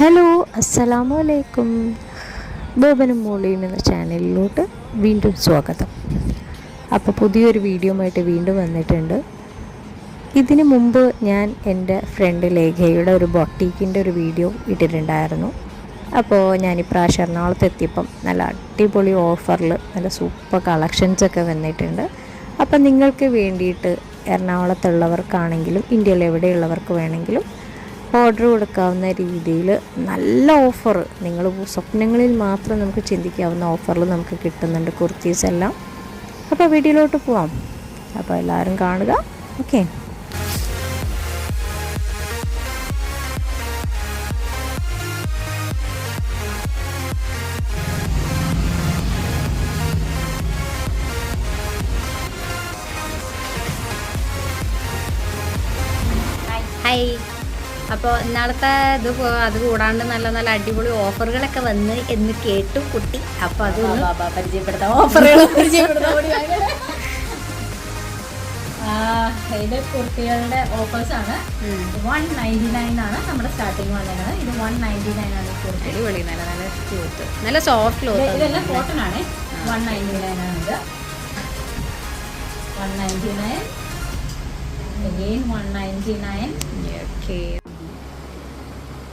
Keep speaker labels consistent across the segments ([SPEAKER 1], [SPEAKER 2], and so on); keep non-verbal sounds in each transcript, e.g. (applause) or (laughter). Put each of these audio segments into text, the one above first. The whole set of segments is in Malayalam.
[SPEAKER 1] ഹലോ അസ്സലാമു അലൈക്കും ബോബനും മോളിയും എന്ന ചാനലിലോട്ട് വീണ്ടും സ്വാഗതം. അപ്പോൾ പുതിയൊരു വീഡിയോയുമായിട്ട് വീണ്ടും വന്നിട്ടുണ്ട്. ഇതിന് മുമ്പ് ഞാൻ എന്റെ ഫ്രണ്ട് ലേഖയുടെ ഒരു ബൊട്ടീക്കിന്റെ ഒരു വീഡിയോ ഇട്ടിട്ടുണ്ടായിരുന്നു. അപ്പോൾ ഞാൻ ഇപ്രാവശ്യം എറണാകുളത്ത് എത്തിയപ്പം നല്ല അടിപൊളി ഓഫറിൽ നല്ല സൂപ്പർ കളക്ഷൻസ് ഒക്കെ വന്നിട്ടുണ്ട്. അപ്പം നിങ്ങൾക്ക് വേണ്ടിയിട്ട് എറണാകുളത്തുള്ളവർക്കാണെങ്കിലും ഇന്ത്യയിൽ എവിടെയുള്ളവർക്ക് വേണമെങ്കിലും ഓർഡർ കൊടുക്കാവുന്ന രീതിയിൽ നല്ല ഓഫർ നിങ്ങൾ സ്വപ്നങ്ങളിൽ മാത്രം നമുക്ക് ചിന്തിക്കാവുന്ന ഓഫറിൽ നമുക്ക് കിട്ടുന്നുണ്ട് കുർത്തീസ് എല്ലാം അപ്പോൾ വീഡിയോയിലോട്ട് പോവാം. അപ്പോൾ എല്ലാവരും കാണുക. ഓക്കെ
[SPEAKER 2] ഹായ് അപ്പോൾ ഇന്നാളത്തെ ഇത് അത് കൂടാണ്ട് നല്ല നല്ല അടിപൊളി ഓഫറുകളൊക്കെ വന്ന് എന്ന് കേട്ടു കുട്ടി. അപ്പോൾ അത് പരിചയപ്പെടുത്താം. ഓഫറുകൾ പരിചയപ്പെടുത്താം
[SPEAKER 3] ഇത് കുർത്തികളുടെ ഓഫേഴ്സ് ആണ്.
[SPEAKER 2] ഉം.
[SPEAKER 3] വൺ നയന്റി നയൻ ആണ് നമ്മുടെ സ്റ്റാർട്ടിങ് വന്നിരുന്നത് ഇത് വൺ നയന്റി നയൻ ആണ് കുർത്തി
[SPEAKER 2] അടിപൊളി നല്ല നല്ല ക്ലോത്ത് നല്ല സോഫ്റ്റ്
[SPEAKER 3] ക്ലോത്ത് ഇതെല്ലാം കോട്ടൺ ആണ്. വൺ നയന്റി നയൻ ആണ് ഇത്. One ninety nine ninety nine
[SPEAKER 2] okay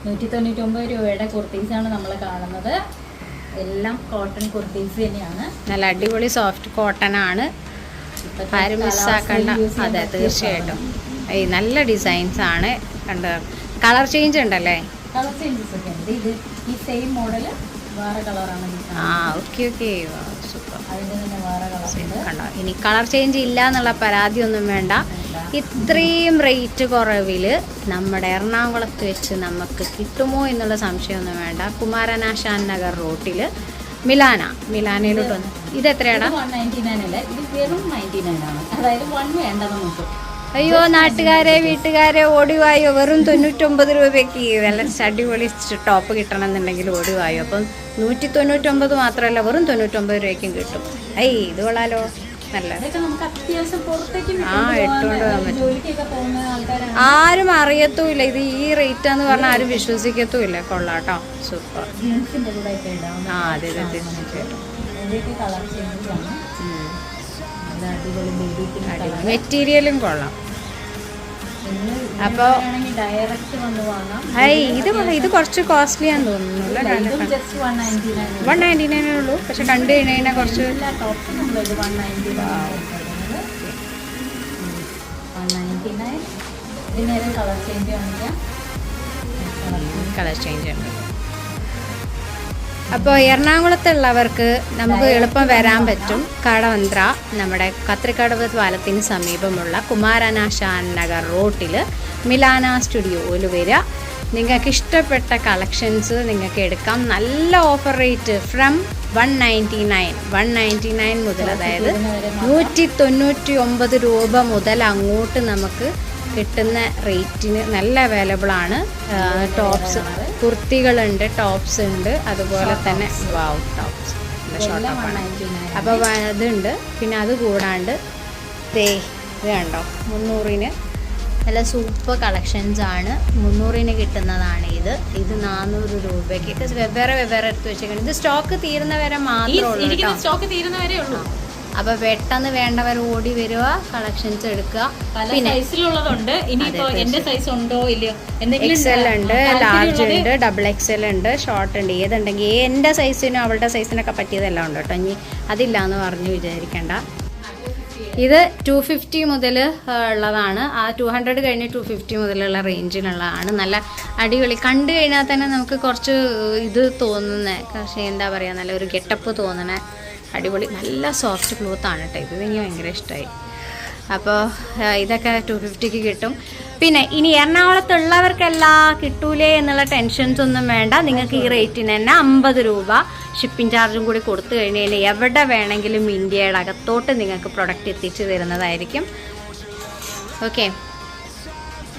[SPEAKER 3] നൂറ്റി തൊണ്ണൂറ്റി ഒമ്പത് രൂപയുടെ കുർത്തീസ് ആണ് നമ്മൾ കാണുന്നത്. എല്ലാം കോട്ടൺ കുർത്തീസ് തന്നെയാണ്.
[SPEAKER 2] നല്ല അടിപൊളി സോഫ്റ്റ് കോട്ടൺ ആണ്. ആരും മിസ്സാക്കണ്ട. അതെ തീർച്ചയായിട്ടും. ഈ നല്ല ഡിസൈൻസ് ആണ്. കണ്ട കളർ ചേഞ്ച് ഉണ്ടല്ലേ?
[SPEAKER 3] കളർ ചേഞ്ചസ് ഒക്കെ ഉണ്ട്. ഇത് ഈ സെയിം മോഡൽ വേറെ കളറാണ്
[SPEAKER 2] ആ ഓക്കെ ഓക്കെ സൂപ്പർ
[SPEAKER 3] അതിന്റെ തന്നെ വേറെ കളർ ഉണ്ട്.
[SPEAKER 2] കണ്ടോ? ഇനി കളർ ചേഞ്ച് ഇല്ല എന്നുള്ള പരാതി ഒന്നും വേണ്ട. ഇത്രയും റേറ്റ് കുറവിൽ നമ്മുടെ എറണാകുളത്ത് വെച്ച് നമുക്ക് കിട്ടുമോ എന്നുള്ള സംശയമൊന്നും വേണ്ട. കുമാരനാശാൻ നഗർ റോട്ടിൽ മിലാന മിലാനയിലോട്ട് വന്ന്. ഇത്
[SPEAKER 3] നമുക്ക്.
[SPEAKER 2] അയ്യോ നാട്ടുകാരെ വീട്ടുകാരെ ഓടിവായോ. വെറും തൊണ്ണൂറ്റൊമ്പത് രൂപയ്ക്ക് നല്ല അടിപൊളി ടോപ്പ് കിട്ടണം എന്നുണ്ടെങ്കിൽ ഓടിവായോ. അപ്പം നൂറ്റി തൊണ്ണൂറ്റൊമ്പത് മാത്രമല്ല വെറും തൊണ്ണൂറ്റൊമ്പത് രൂപയ്ക്കും കിട്ടും. ഐ ഇത് കൊള്ളാലോ. ആ, ഇട്ടുകൊണ്ട് പോകാൻ പറ്റും. ആരും അറിയത്തുമില്ല. ഇത് ഈ റേറ്റ് എന്ന് പറഞ്ഞാൽ ആരും വിശ്വസിക്കത്തുമില്ല. കൊള്ളാട്ടോ സൂപ്പർ. ആ അതെ അതെ തീർച്ചയായിട്ടും. മെറ്റീരിയലും കൊള്ളാം. അപ്പൊ-
[SPEAKER 3] ഡയറക്റ്റ് വന്ന് വാങ്ങാം.
[SPEAKER 2] ഹൈ ഇത്. ഇത് കുറച്ച് കോസ്റ്റ്ലി ആണെന്ന് തോന്നുന്നു
[SPEAKER 3] വൺ
[SPEAKER 2] നയന്റി നയനേ ഉള്ളൂ. പക്ഷെ കണ്ടു കഴിഞ്ഞാൽ കുറച്ച്
[SPEAKER 3] കളർ ചേഞ്ച്
[SPEAKER 2] നമ്മൾ അപ്പോൾ എറണാകുളത്തുള്ളവർക്ക് നമുക്ക് എളുപ്പം വരാൻ പറ്റും കടവന്ത്ര നമ്മുടെ കത്രിക്കടവ് പാലത്തിന് സമീപമുള്ള കുമാരനാശാൻ നഗർ റോട്ടിൽ മിലാന സ്റ്റുഡിയോയിൽ വരിക. നിങ്ങൾക്ക് ഇഷ്ടപ്പെട്ട കളക്ഷൻസ് നിങ്ങൾക്ക് എടുക്കാം. നല്ല offer rate from one ninety nine. One ninety nine മുതൽ അതായത് നൂറ്റി തൊണ്ണൂറ്റി ഒമ്പത് രൂപ മുതൽ അങ്ങോട്ട് നമുക്ക് കിട്ടുന്ന റേറ്റിന് നല്ല അവൈലബിൾ ആണ്. ടോപ്സ് കുർത്തികളുണ്ട് ടോപ്സ് ഉണ്ട്. അതുപോലെ തന്നെ വാവ് ടോപ്സ് ഷോർട്ടോപ്പാണ് അപ്പോൾ അതുണ്ട് പിന്നെ അത് കൂടാണ്ട് ദേ ഇത് കണ്ടോ? മുന്നൂറിന് നല്ല സൂപ്പർ കളക്ഷൻസ് ആണ്. മുന്നൂറിന് കിട്ടുന്നതാണ് ഇത്. ഇത് നാനൂറ് രൂപയ്ക്ക്. വെവ്വേറെ വെവ്വേറെ എടുത്ത് വെച്ചേക്കുന്നത് ഇത് സ്റ്റോക്ക് തീരുന്നവരെ മാത്രമേ ഉള്ളൂ
[SPEAKER 3] സ്റ്റോക്ക് തീരുന്നവരേ ഉള്ളൂ.
[SPEAKER 2] അപ്പോൾ പെട്ടെന്ന് വേണ്ടവർ ഓടി വരിക കളക്ഷൻസ് എടുക്കുക.
[SPEAKER 3] പല
[SPEAKER 2] പിന്നെ
[SPEAKER 3] സൈസിലുള്ളതുണ്ട് ഇനിയിപ്പോ എന്റെ സൈസ് ഉണ്ടോ ഇല്ലയോ? എന്തെങ്കിലും
[SPEAKER 2] എക്സൽ ഉണ്ട് ലാർജ് ഉണ്ട് ഡബിൾ എക്സൽ ഉണ്ട് ഷോർട്ട് ഉണ്ട്. ഏതുണ്ടെങ്കിൽ എന്റെ സൈസിനും അവളുടെ സൈസിനൊക്കെ പറ്റിയതെല്ലാം ഉണ്ട് കേട്ടോ. ഇനി അതില്ല എന്ന് പറഞ്ഞു വിചാരിക്കണ്ട. ഇത് ടു ഫിഫ്റ്റി മുതൽ ഉള്ളതാണ്. ആ ടു ഹൺഡ്രഡ് കഴിഞ്ഞ് ടു ഫിഫ്റ്റി മുതലുള്ള റേഞ്ചിനുള്ളതാണ് നല്ല അടിപൊളി. കണ്ടു കഴിഞ്ഞാൽ തന്നെ നമുക്ക് കുറച്ച് ഇത് തോന്നുന്നത് പക്ഷേ എന്താ പറയുക നല്ല ഒരു ഗെട്ടപ്പ് തോന്നണ. അടിപൊളി നല്ല സോഫ്റ്റ് ക്ലോത്ത് ആണ് കേട്ടോ ഇത്. എനിക്ക് ഭയങ്കര ഇഷ്ടമായി അപ്പോൾ ഇതൊക്കെ ടു ഫിഫ്റ്റിക്ക് കിട്ടും. പിന്നെ ഇനി എറണാകുളത്തുള്ളവർക്കെല്ലാം കിട്ടൂലേ എന്നുള്ള ടെൻഷൻസ് ഒന്നും വേണ്ട. നിങ്ങൾക്ക് ഈ റേറ്റിന് തന്നെ അമ്പത് രൂപ ഷിപ്പിംഗ് ചാർജും കൂടി കൊടുത്തു കഴിഞ്ഞ് കഴിഞ്ഞാൽ എവിടെ വേണമെങ്കിലും ഇന്ത്യയുടെ അകത്തോട്ട് നിങ്ങൾക്ക് പ്രൊഡക്റ്റ് എത്തിച്ചു തരുന്നതായിരിക്കും. ഓക്കെ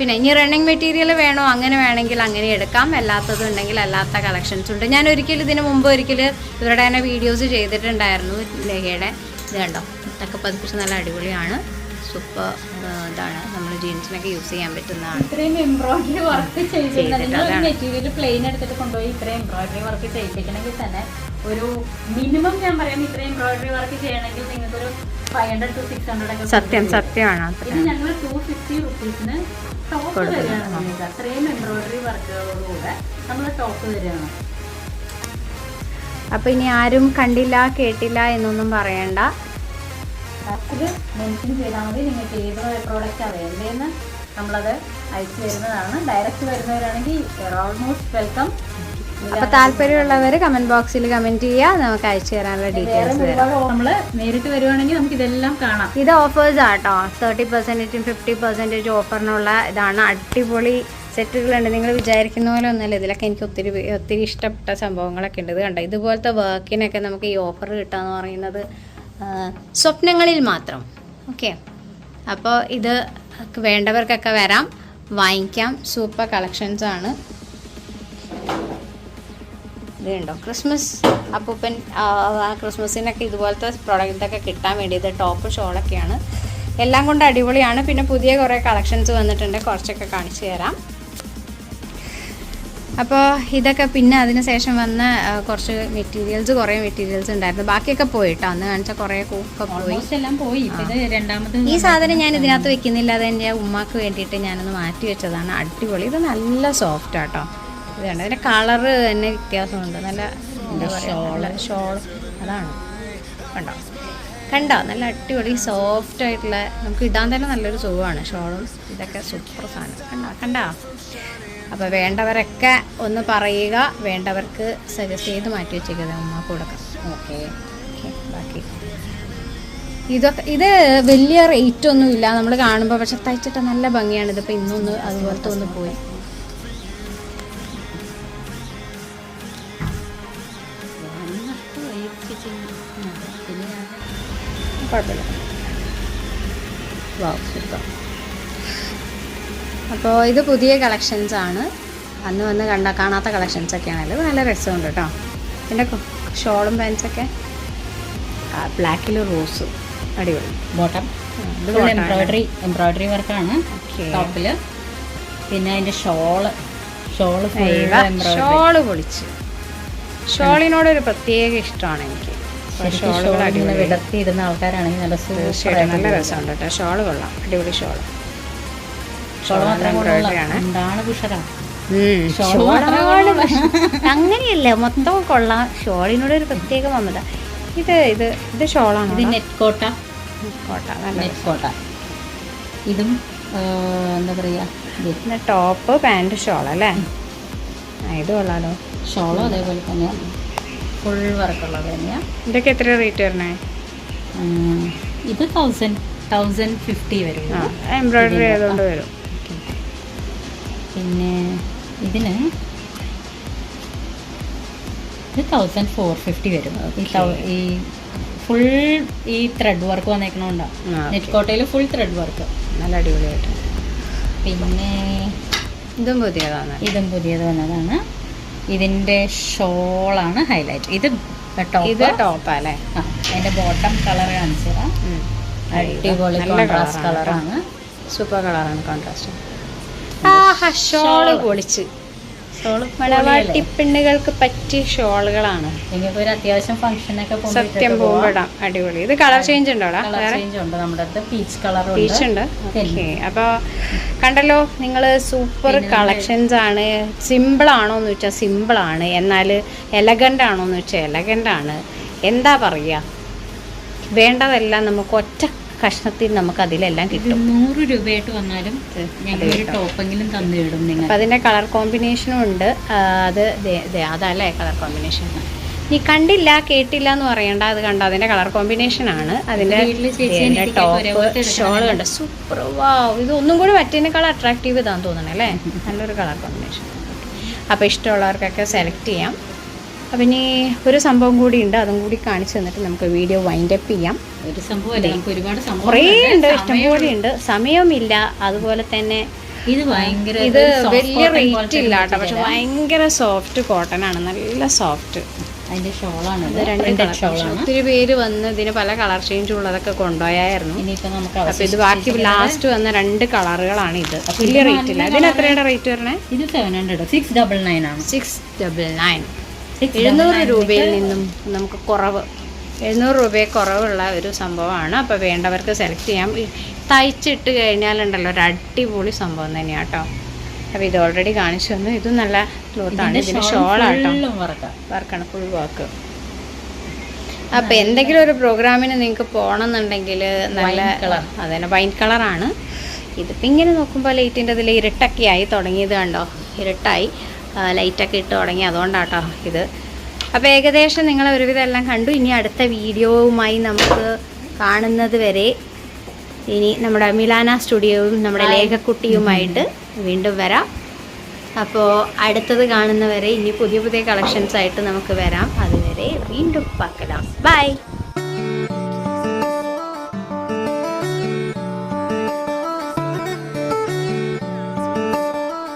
[SPEAKER 2] പിന്നെ ഇനി റണ്ണിങ് മെറ്റീരിയൽ വേണോ? അങ്ങനെ വേണമെങ്കിൽ അങ്ങനെ എടുക്കാം. അല്ലാത്തതുണ്ടെങ്കിൽ അല്ലാത്ത കളക്ഷൻസ് ഉണ്ട്. ഞാൻ ഒരിക്കലും ഇതിന് മുമ്പ് ഒരിക്കൽ ഇവരുടെ തന്നെ വീഡിയോസ് ചെയ്തിട്ടുണ്ടായിരുന്നു ലഹയുടെ. ഇത് കണ്ടോ? ഇതൊക്കെ പതിപ്പിച്ച് നല്ല അടിപൊളിയാണ്. സൂപ്പർ ഇതാണ്. നമ്മൾ ജീൻസിനൊക്കെ യൂസ് ചെയ്യാൻ പറ്റുന്നതാണ്.
[SPEAKER 3] ഇത്രയും എംബ്രോയിഡറി വർക്ക്
[SPEAKER 2] ചെയ്തിട്ട്
[SPEAKER 3] മെറ്റീരിയൽ പ്ലെയിൻ എടുത്തിട്ട് കൊണ്ടുപോയി ഇത്രയും എംബ്രോയിഡറി വർക്ക് ചെയ്യിപ്പിക്കണമെങ്കിൽ തന്നെ ഒരു മിനിമം ഞാൻ പറയാം ഇത്രയും എംബ്രോയിഡറി വർക്ക് ചെയ്യണമെങ്കിൽ നിങ്ങൾക്ക് ഒരു five hundred to six hundred ഒക്കെ
[SPEAKER 2] സത്യം സത്യമാണ്.
[SPEAKER 3] ഇത് ഞങ്ങൾ ടു ഫിഫ്റ്റി റുപ്പീസിന് ടോപ്പ് നിങ്ങൾക്ക് അത്രയും എംബ്രോയിഡറി വർക്കുകളോടുകൂടെ നമ്മൾ ടോപ്പ് തരികയാണ്.
[SPEAKER 2] അപ്പോൾ ഇനി ആരും കണ്ടില്ല കേട്ടില്ല എന്നൊന്നും പറയണ്ട.
[SPEAKER 3] ആപ്പിൽ മെൻഷൻ ചെയ്താൽ മതി. നിങ്ങൾക്ക് ഏത് പ്രോഡക്റ്റാണ് വേണ്ടതെന്ന് നമ്മളത് അയച്ചു തരുന്നതാണ്. ഡയറക്റ്റ് വരുന്നവരാണെങ്കിൽ ഓൾമോസ്റ്റ് വെൽക്കം
[SPEAKER 2] അപ്പൊ താല്പര്യമുള്ളവർ കമന്റ് ബോക്സിൽ കമന്റ് ചെയ്യുക. നമുക്ക് അയച്ചു തരാനുള്ള ഡീറ്റെയിൽസ്
[SPEAKER 3] നമ്മൾ നമ്മൾ നേരിട്ട് വരുവാണെങ്കിൽ നമുക്ക് ഇതെല്ലാം കാണാം.
[SPEAKER 2] ഇത് ഓഫേഴ്സ് ആട്ടോ തേർട്ടി പെർസെന്റേജും ഫിഫ്റ്റി പെർസെന്റേജ് ഓഫറിനുള്ള ഇതാണ്. അടിപൊളി സെറ്റുകളുണ്ട്. നിങ്ങൾ വിചാരിക്കുന്ന പോലെ ഒന്നുമല്ല. ഇതിലൊക്കെ എനിക്ക് ഒത്തിരി ഒത്തിരി ഇഷ്ടപ്പെട്ട സംഭവങ്ങളൊക്കെ ഉണ്ട്. ഇത് കണ്ടോ? ഇതുപോലത്തെ വർക്കിനൊക്കെ നമുക്ക് ഈ ഓഫർ കിട്ടാന്ന് പറയുന്നത് ആ, സ്വപ്നങ്ങളിൽ മാത്രം. ഓക്കെ. അപ്പോൾ ഇത് വേണ്ടവർക്കൊക്കെ വരാം. വാങ്ങിക്കാം. സൂപ്പർ കളക്ഷൻസ് ആണ്. ഇതുണ്ടോ? ക്രിസ്മസ് അപ്പൂപ്പൻ ക്രിസ്മസിനൊക്കെ ഇതുപോലത്തെ പ്രോഡക്റ്റൊക്കെ കിട്ടാൻ വേണ്ടി ഇത് ടോപ്പ് ഷോളൊക്കെയാണ്. എല്ലാം കൊണ്ട് അടിപൊളിയാണ്. പിന്നെ പുതിയ കുറേ കളക്ഷൻസ് വന്നിട്ടുണ്ട്. കുറച്ചൊക്കെ കാണിച്ചു തരാം. അപ്പോൾ ഇതൊക്കെ പിന്നെ അതിന് ശേഷം വന്ന കുറച്ച് മെറ്റീരിയൽസ് കുറേ മെറ്റീരിയൽസ് ഉണ്ടായിരുന്നു. ബാക്കിയൊക്കെ പോയിട്ടോ? അന്ന് കാണിച്ച കുറേ ഒക്കെ പോയി. ഈ സാധനം ഞാൻ ഇതിനകത്ത് വെക്കുന്നില്ല. അത് എന്റെ ഉമ്മാക്ക് വേണ്ടിയിട്ട് ഞാനൊന്ന് മാറ്റി വെച്ചതാണ്. അടിപൊളി. ഇത് നല്ല സോഫ്റ്റ് ആട്ടോ. ഇത് അതിന്റെ കളറ് തന്നെ വ്യത്യാസമുണ്ട്. നല്ല എന്താ പറയുക ഷോൾ അതാണ്. കണ്ടോ? കണ്ടോ? നല്ല അടിപൊളി സോഫ്റ്റ് ആയിട്ടുള്ള നമുക്ക് ഇടാൻ തന്നെ നല്ലൊരു സുഖമാണ്. ഷോളും ഇതൊക്കെ സൂപ്പർ സാധനം. കണ്ടോ? കണ്ടോ? അപ്പോൾ വേണ്ടവരൊക്കെ ഒന്ന് പറയുക. വേണ്ടവർക്ക് സജസ്റ്റ് ചെയ്ത് മാറ്റി വെച്ചേക്കുന്നത് അമ്മ കൊടുക്കാം
[SPEAKER 3] ഓക്കെ
[SPEAKER 2] ഓക്കെ ബാക്കി. ഇതൊക്കെ ഇത് വലിയ റേറ്റ് ഒന്നും ഇല്ല. നമ്മൾ കാണുമ്പോൾ പക്ഷെ തയ്ച്ചിട്ട് നല്ല ഭംഗിയാണ്. ഇതിപ്പോൾ ഇന്നൊന്ന് അതുപോലത്തെ ഒന്ന് പോയി. കുഴപ്പമില്ല. വാ സൂപ്പർ അപ്പോൾ ഇത് പുതിയ കളക്ഷൻസ് ആണ്. അന്ന് വന്ന് കണ്ട കാണാത്ത കളക്ഷൻസ് ഒക്കെയാണല്ലോ നല്ല രസമുണ്ട് കേട്ടോ. പിന്നെ ഷോളും പാൻസൊക്കെ ബ്ലാക്കിൽ റോസ് അടിപൊളി.
[SPEAKER 3] ബോട്ടം. എംബ്രോയിഡറി എംബ്രോയിഡറി വർക്കാണ് ടോപ്പിൽ പിന്നെ അതിന്റെ ഷോൾ. ഷോൾ
[SPEAKER 2] ഷോൾ പൊളിച്ച്. ഷോളിനോട് ഒരു പ്രത്യേക ഇഷ്ടമാണ് എനിക്ക്. ഷോളുകൾ അടിപൊളി.
[SPEAKER 3] വിടർത്തിയിടുന്ന ആൾക്കാരാണെങ്കിൽ നല്ല
[SPEAKER 2] നല്ല രസമുണ്ട് കേട്ടോ. ഷോൾ കൊള്ളാം. അടിപൊളി
[SPEAKER 3] ഷോൾ.
[SPEAKER 2] അങ്ങനെയല്ല മൊത്തം കൊള്ളാം. ഷോളിനോട് ഒരു പ്രത്യേക മമത ഇത് ഇത് ഇത് ഷോളാണ്
[SPEAKER 3] ഇത് നെറ്റ് കോട്ട
[SPEAKER 2] കോട്ട
[SPEAKER 3] നെറ്റ് കോട്ട ഇതും എന്താ പറയാ ഇത്.
[SPEAKER 2] ടോപ്പ് പാന്റ് ഷോൾ അല്ലേ? ഇത് കൊള്ളാലോ.
[SPEAKER 3] ഷോളും അതേപോലെ തന്നെ ഫുൾ വർക്കുള്ളത് തന്നെയാണ്
[SPEAKER 2] ഇതൊക്കെ എത്ര റേറ്റ് വരണേ?
[SPEAKER 3] ഇത് തൗസൻഡ് തൗസൻഡ് ഫിഫ്റ്റി വരും.
[SPEAKER 2] എംബ്രോയിഡറി ആയതുകൊണ്ട് വരും.
[SPEAKER 3] ഇതിന് ഇത് തൗസൻഡ് ഫോർ ഫിഫ്റ്റി വരും. ഈ ഈ ഫുൾ ഈ ത്രെഡ് വർക്ക് വന്നേക്കണോണ്ടാണ്
[SPEAKER 2] നെറ്റ്കോട്ടയിൽ
[SPEAKER 3] നെറ്റ് കോട്ടയിൽ ഫുൾ ത്രെഡ് വർക്ക്
[SPEAKER 2] നല്ല അടിപൊളിയായിട്ട്.
[SPEAKER 3] പിന്നെ
[SPEAKER 2] ഇതും പുതിയതാണ്.
[SPEAKER 3] ഇതും പുതിയത് വന്നതാണ്. ഇതിന്റെ ഷോളാണ് ഹൈലൈറ്റ് ഇത്
[SPEAKER 2] ഇത്
[SPEAKER 3] ടോപ്പ്
[SPEAKER 2] ടോപ്പാ അല്ലേ
[SPEAKER 3] ആ അതിന്റെ ബോട്ടം കളർ കാണിച്ചു തരാം.
[SPEAKER 2] ഉം.
[SPEAKER 3] അടിപൊളി കോൺട്രാസ്റ്റ്
[SPEAKER 2] കളറാണ് സൂപ്പർ കളറാണ് കോൺട്രാസ്റ്റ് ആഹാ ഷോൾ. പൊളിച്ച്.
[SPEAKER 3] ഷോൾ
[SPEAKER 2] മലവാട്ടി പെണ്ണുകൾക്ക് പറ്റിയ ഷോളുകളാണ്.
[SPEAKER 3] ഒരു അത്യാവശ്യം ഫംഗ്ഷനൊക്കെ
[SPEAKER 2] സത്യം പോകുമ്പോഴാം അടിപൊളി. ഇത് കളർ ചേഞ്ച് ഉണ്ടോ
[SPEAKER 3] ചേഞ്ച് ഉണ്ട്. നമ്മുടെ അടുത്ത് പീച്ച് കളർ
[SPEAKER 2] പീച്ച് ഉണ്ട്? ഓക്കെ അപ്പോൾ കണ്ടല്ലോ നിങ്ങൾ സൂപ്പർ കളക്ഷൻസ് ആണ്. സിമ്പിൾ ആണോ എന്ന് വെച്ചാൽ സിമ്പിൾ ആണ്. എന്നാൽ എലഗന്റ് ആണോ എന്ന് വെച്ചാൽ എലഗന്റ് ആണ്. എന്താ പറയുക വേണ്ടതെല്ലാം നമുക്ക് ഒറ്റ കഷ്ണത്തിൽ നമുക്ക് അതിലെല്ലാം കിട്ടും.
[SPEAKER 3] നൂറ് രൂപയായിട്ട് വന്നാലും ഞങ്ങൾ ഒരു
[SPEAKER 2] കിട്ടും.
[SPEAKER 3] ടോപ്പെങ്കിലും തന്നു നിങ്ങൾ.
[SPEAKER 2] അപ്പം അതിന്റെ കളർ കോമ്പിനേഷനും ഉണ്ട്. അത് അതല്ലേ കളർ കോമ്പിനേഷൻ? നീ കണ്ടില്ല കേട്ടില്ല എന്ന് പറയണ്ട. അത് കണ്ട? അതിന്റെ കളർ കോമ്പിനേഷൻ ആണ്.
[SPEAKER 3] അതിന്റെ
[SPEAKER 2] ടോപ്പ് ഷോൾ കണ്ട സൂപ്പർ. വാ. ഇത് ഒന്നും കൂടി മറ്റേനേക്കാൾ അട്രാക്റ്റീവ് ഇതാന്ന് തോന്നണേ അല്ലേ? (laughs) നല്ലൊരു കളർ കോമ്പിനേഷൻ. അപ്പോൾ ഇഷ്ടമുള്ളവർക്കൊക്കെ സെലക്ട് ചെയ്യാം. അപ്പം ഇനി ഒരു സംഭവം കൂടി ഉണ്ട് അതും കൂടി കാണിച്ചു തന്നിട്ട് നമുക്ക് വീഡിയോ വൈൻഡ് അപ്പ് ചെയ്യാം.
[SPEAKER 3] ഒരു സംഭവം ഒരുപാട്
[SPEAKER 2] കുറേ ഉണ്ട്. ഇഷ്ടംപോലെ ഉണ്ട്. സമയമില്ല അതുപോലെ തന്നെ
[SPEAKER 3] ഇത് ഭയങ്കര
[SPEAKER 2] ഇത് വലിയ റേറ്റ് ഇല്ല കേട്ടോ പക്ഷെ ഭയങ്കര സോഫ്റ്റ് കോട്ടൺ ആണ് നല്ല സോഫ്റ്റ്
[SPEAKER 3] അതിന്റെ ഷോളാണ്
[SPEAKER 2] രണ്ടിന്റെ രണ്ട്.
[SPEAKER 3] ഷോളാണ്.
[SPEAKER 2] ഒത്തിരി പേര് വന്ന് ഇതിന് പല കളർ ചേഞ്ച് ഉള്ളതൊക്കെ കൊണ്ടുപോയായിരുന്നു. അപ്പൊ ഇത് ബാക്കി ലാസ്റ്റ് വന്ന രണ്ട് കളറുകളാണ് ഇത്. വലിയ റേറ്റ് ഇല്ല. ഇതിന് എത്രയുടെ റേറ്റ് വരണേ
[SPEAKER 3] ഇത് seven hundred six double nine ആണ്.
[SPEAKER 2] സിക്സ് ഡബിൾ നയൻ എഴുന്നൂറ് രൂപയിൽ നിന്നും നമുക്ക് കുറവ്. എഴുന്നൂറ് രൂപയെ കുറവുള്ള ഒരു സംഭവമാണ്. അപ്പോൾ വേണ്ടവർക്ക് സെലക്ട് ചെയ്യാം. തയ്ച്ചിട്ട് കഴിഞ്ഞാലുണ്ടല്ലോ ഒരു അടിപൊളി സംഭവം തന്നെയാണ് കേട്ടോ അപ്പോൾ ഇത് ഓൾറെഡി കാണിച്ചു തന്നു. ഇതും നല്ല ക്ലോത്താണ് ഇതിന് ഷോളാട്ടോ വർക്കാണ് ഫുൾ വർക്ക് അപ്പം എന്തെങ്കിലും ഒരു പ്രോഗ്രാമിന് നിങ്ങൾക്ക് പോകണമെന്നുണ്ടെങ്കിൽ നല്ല
[SPEAKER 3] കളർ
[SPEAKER 2] അതന്നെ വൈൻ കളറാണ് ഇതിപ്പോൾ ഇങ്ങനെ നോക്കുമ്പോൾ ലൈറ്റിന്റെ ഇതിൽ ഇരുട്ടൊക്കെ ആയി തുടങ്ങിയത് കണ്ടോ? ഇരുട്ടായി. ലൈറ്റൊക്കെ ഇട്ട് തുടങ്ങി. അതുകൊണ്ടാട്ടോ ഇത്. അപ്പോൾ ഏകദേശം നിങ്ങൾ ഒരുവിധം എല്ലാം കണ്ടു. ഇനി അടുത്ത വീഡിയോവുമായി നമുക്ക് കാണുന്നത് വരെ ഇനി നമ്മുടെ മിലാന സ്റ്റുഡിയോയും നമ്മുടെ ലേഖക്കുട്ടിയുമായിട്ട് വീണ്ടും വരാം. അപ്പോൾ അടുത്തത് കാണുന്നവരെ ഇനി പുതിയ പുതിയ കളക്ഷൻസ് ആയിട്ട് നമുക്ക് വരാം. അതുവരെ വീണ്ടും പാക്കലാം. ബൈ